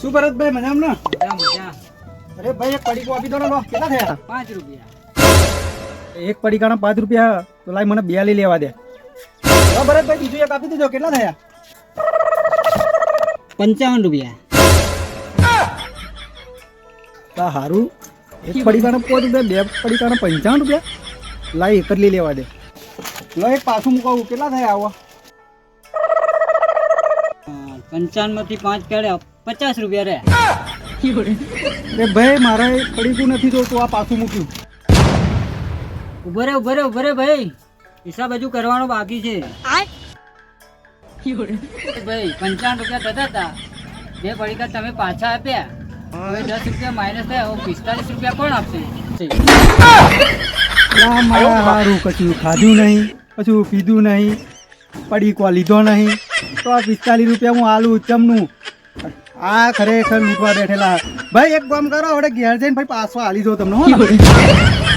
શું ભરતભાઈ મજામાં ને? મજા મજા અરે ભાઈ એક પડીકો આપી દો ને લો. કેટલા થયા? પાંચ રૂપિયા. એક પડીકાના પાંચ રૂપિયા તો લાઈ મને બે લઈ લેવા દે. હા ભરતભાઈ બીજું એક આપી દીધો કેટલા થયા? પંચાવન રૂપિયા. તા હારું. એક પડીકાના પાંચ રૂપિયા બે પડીકાના પંચાવન રૂપિયા. લાઈ એક જ લઈ લેવા દે. લો એક પાછું મુકાવું. કેટલા થયા આવા? પંચાવનમાંથી પાંચ કાઢ્યા પચાસ રૂપિયા રહ્યા એ ભાઈ મારે પડીકું નથી જોતું આ પાછું મૂક્યું. ઊભો રે ઊભો રે ઊભો રે ભાઈ. હિસાબ હજુ કરવાનો બાકી છે. ભાઈ પંચાવન રૂપિયા થતા હતા. બે પડીકા તમે પાછા આપ્યા. હવે દસ રૂપિયા માઇનસ થયા હવે પિસ્તાલીસ રૂપિયા કોણ આપશે? મારા સારું કશું ખાધું નહીં કશું પીધું નહીં પડીકો લીધો નહીં. તો આ પિસ્તાલીસ રૂપિયા હું આલુ ચમનું આ ખરેખર લૂંટવા બેઠેલા ભાઈ, એક કામ કરો હવે ઘેર જઈને ભાઈ પાછો હાલી જો તમને?